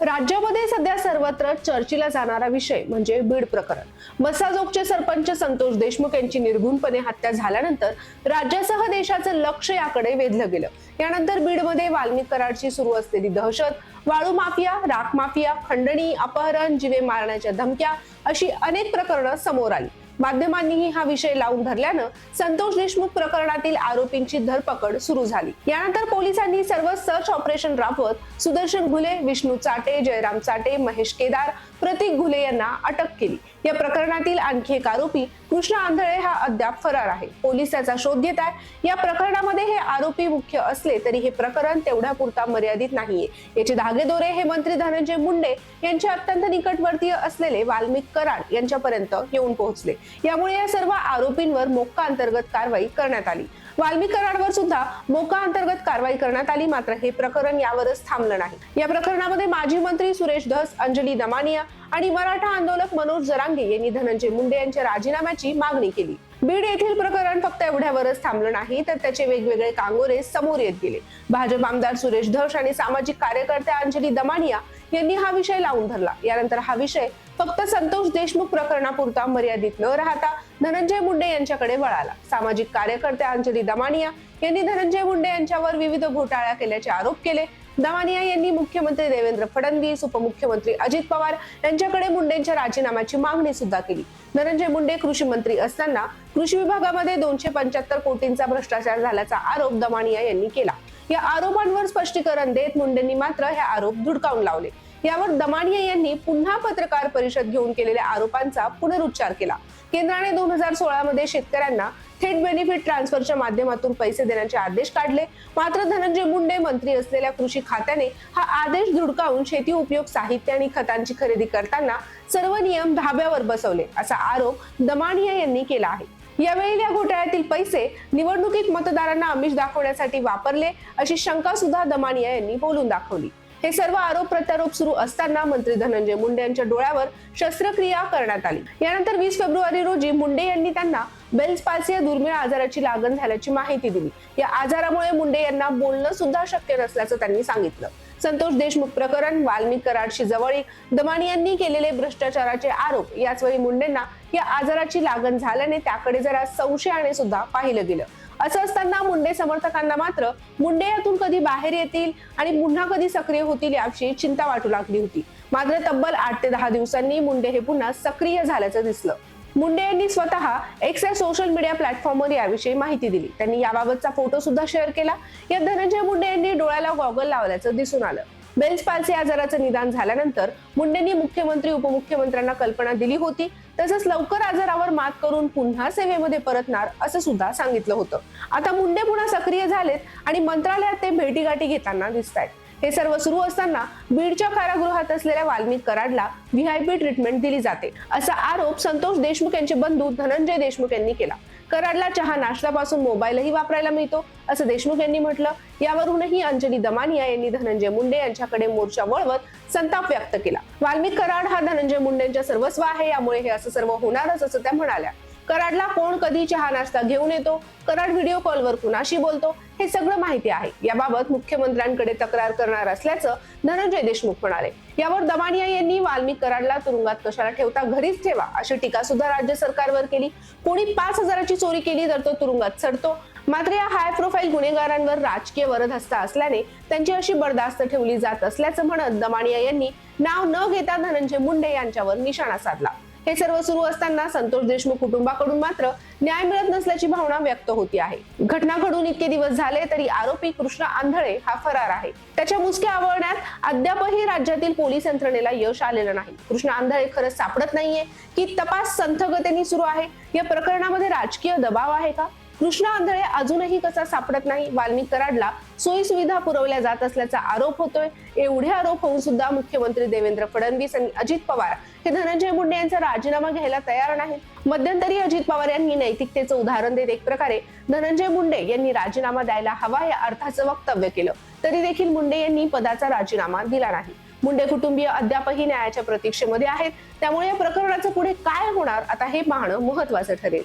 राज्यामध्ये सध्या सर्वत्र चर्चेला जाणारा विषय म्हणजे बीड प्रकरण. मसाजोगचे सरपंच संतोष देशमुख यांची निर्घुणपणे हत्या झाल्यानंतर राज्यासह देशाचं लक्ष याकडे वेधलं गेलं. यानंतर बीडमध्ये वाल्मिक कराडची सुरू असलेली दहशत वाळू माफिया राख माफिया खंडणी अपहरण जिवे मारण्याच्या धमक्या अशी अनेक प्रकरणं समोर आली. माध्यमांनीही हा विषय लावून धरल्यानं संतोष देशमुख प्रकरणातील आरोपींची धरपकड सुरू झाली. यानंतर पोलिसांनी सर्व सर्च ऑपरेशन राबवत सुदर्शन घुले विष्णू चाटे जयराम चाटे महेश केदार प्रतीक घुले यांना अटक केली. या प्रकरणातील आणखी एक आरोपी कृष्ण आंधळे हा अद्याप फरार आहे. पोलीस त्याचा शोध घेत आहे. या प्रकरणामध्ये हे आरोपी मुख्य असले तरी हे प्रकरण तेवढ्या पुरता मर्यादित नाहीये. याचे धागेदोरे हे मंत्री धनंजय मुंडे यांचे अत्यंत निकटवर्तीय असलेले वाल्मिक कराड यांच्यापर्यंत येऊन पोहोचले. यामुळे या सर्व आरोपींवर मोक्का अंतर्गत कारवाई करण्यात आली. वाल्मिक कराडवर सुद्धा मोका अंतर्गत कारवाई करण्यात आली मात्र हे प्रकरण यावरच थांबलं नाही. या प्रकरणामध्ये माजी मंत्री सुरेश धस अंजली दमानिया आणि मराठा आंदोलक मनोज जरांगे यांनी धनंजय मुंडे यांच्या राजीनाम्याची मागणी केली. बीड येथील प्रकरण फक्त एवढ्यावरच थांबलं नाही तर त्याचे वेगवेगळे कांगोरे समोर येत गेले. भाजप आमदार सुरेश धस आणि सामाजिक कार्यकर्त्या अंजली दमानिया यांनी हा विषय लावून धरला. यानंतर हा विषय फक्त संतोष देशमुख प्रकरणापुरता मर्यादित न राहता धनंजय मुंडे यांच्याकडे वळाला. सामाजिक कार्यकर्त्या अंजली दमानिया यांनी धनंजय मुंडे यांच्यावर विविध घोटाळ्या केल्याचे आरोप केले. दवानिया यांनी मुख्यमंत्री देवेंद्र फडणवीस उपमुख्यमंत्री अजित पवार यांच्याकडे मुंडेंच्या राजीनाम्याची मागणी सुद्धा केली. धनंजय मुंडे कृषी मंत्री असताना कृषी विभागामध्ये दोनशे पंच्याहत्तर कोटींचा भ्रष्टाचार झाल्याचा आरोप दमानिया यांनी केला. या आरोपांवर स्पष्टीकरण देत मुंडेंनी मात्र हे आरोप धुडकावून लावले. यावर दमानिया यांनी पुन्हा पत्रकार परिषद घेऊन केलेल्या आरोपांचा पुनरुच्चार केला. केंद्राने दोन हजार सोळा मध्ये शेतकऱ्यांना थेट बेनिफिट ट्रान्सफरच्या माध्यमातून पैसे देण्याचे आदेश काढले. मात्र धनंजय मुंडे मंत्री असलेल्या कृषी खात्याने हा आदेश धुडकावून शेती उपयोग साहित्य आणि खतांची खरेदी करताना सर्व नियम धाब्यावर बसवले असा आरोप दमानिया यांनी केला आहे. यावेळी या घोटाळ्यातील पैसे निवडणुकीत मतदारांना आमिष दाखवण्यासाठी वापरले अशी शंका सुद्धा दमानिया यांनी बोलून दाखवली. हे सर्व आरोप प्रत्यारोप सुरू असताना मंत्री धनंजय मुंडे यांच्या डोळ्यावर शस्त्रक्रिया करण्यात आली. यानंतर वीस फेब्रुवारी रोजी मुंडे यांनी त्यांना बेल्स पाल्सी या दुर्मिळ आजाराची लागण झाल्याची माहिती दिली. या आजारामुळे मुंडे यांना बोलणं सुद्धा शक्य नसल्याचं त्यांनी सांगितलं. संतोष देशमुख प्रकरण वाल्मिक कराडशी जवळीक दमाणी यांनी केलेले भ्रष्टाचाराचे आरोप याच वेळी मुंडेंना या आजाराची लागण झाल्याने त्याकडे जरा संशयाने सुद्धा पाहिलं गेलं. असं असताना मुंडे समर्थकांना मात्र मुंडे यातून कधी बाहेर येतील आणि पुन्हा कधी सक्रिय होतील याची चिंता वाटू लागली होती. मात्र तब्बल आठ ते दहा दिवसांनी मुंडे हे पुन्हा सक्रिय झाल्याचं दिसलं. मुंडे यांनी स्वतः एक्स या सोशल मीडिया प्लॅटफॉर्मवर याविषयी माहिती दिली. त्यांनी याबाबतचा फोटो सुद्धा शेअर केला. यात धनंजय मुंडे यांनी डोळ्याला गॉगल लावल्याचं दिसून आलं. बेंचपालचे आजाराचं निदान झाल्यानंतर मुंडेंनी मुख्यमंत्री उपमुख्यमंत्र्यांना कल्पना दिली होती. तसंच लवकर आजारावर मात करून पुन्हा सेवेमध्ये परतणार असं सुद्धा सांगितलं होतं. आता मुंडे पुन्हा सक्रिय झालेत आणि मंत्रालयात ते भेटीगाठी घेताना दिसत आहेत हे सर्व सुरू असताना बीडच्या कारागृहात असलेल्या वाल्मिक कराडला व्हीआयपी ट्रीटमेंट दिली जाते असा आरोप संतोष देशमुख यांचे बंधू धनंजय देशमुख यांनी केला. कराडला चहा नाश्त्यापासून मोबाईलही वापरायला मिळतो असं देशमुख यांनी म्हटलं. यावरूनही अंजली दमानिया यांनी धनंजय मुंडे यांच्याकडे मोर्चा वळवत संताप व्यक्त केला. वाल्मिक कराड हा धनंजय मुंडेंच्या सर्वस्व आहे यामुळे हे असं सर्व होणारच असं त्या म्हणाल्या. कराडला कोण कधी चहा नाश्ता घेऊन येतो? कराड व्हिडिओ कॉलवर कुणाशी बोलतो? हे सगळं माहिती आहे. याबाबत मुख्यमंत्र्यांकडे तक्रार करणार असल्याचं धनंजय देशमुख म्हणाले. यावर दमानिया यांनी वाल्मिक कराडला तुरुंगात कशाला ठेवता घरीच ठेवा अशी टीका सुद्धा राज्य सरकारवर केली. कोणी पाच हजाराची चोरी केली तर तो तुरुंगात चढतो मात्र या हाय प्रोफाईल गुन्हेगारांवर राजकीय वरदहस्ता असल्याने त्यांची अशी बर्दास्त ठेवली जात असल्याचं म्हणत दमानिया यांनी नाव न घेता धनंजय मुंडे यांच्यावर निशाणा साधला. हे सर्व सुरू असताना संतोष देशमुख कुटुंबाकडून मात्र न्याय मिळत नसल्याची भावना व्यक्त होती आहे. घटना घडून इतके दिवस झाले तरी आरोपी कृष्ण आंधळे हा फरार आहे. त्याच्या मुसक्या आवळण्यात अद्यापही राज्यातील पोलीस यंत्रणेला यश आलेलं नाही. कृष्ण आंधळे खरंच सापडत नाहीये की तपास संथगतेने सुरू आहे? या प्रकरणामध्ये राजकीय दबाव आहे का? कृष्णा आंधळे अजूनही कसा सापडत नाही वाल्मिक कराडला सोयी सुविधा पुरवल्या जात असल्याचा आरोप होतोय. एवढे आरोप होऊन सुद्धा मुख्यमंत्री देवेंद्र फडणवीस आणि अजित पवार हे धनंजय मुंडे यांचा राजीनामा घ्यायला तयार नाहीत. मध्यंतरी अजित पवार यांनी नैतिकतेचं उदाहरण देत एक प्रकारे धनंजय मुंडे यांनी राजीनामा द्यायला हवा या अर्थाचं वक्तव्य केलं. तरी देखील मुंडे यांनी पदाचा राजीनामा दिला नाही. मुंडे कुटुंबीय अद्यापही न्यायाच्या प्रतीक्षेमध्ये आहेत. त्यामुळे या प्रकरणाचं पुढे काय होणार आता हे पाहणं महत्वाचं ठरेल.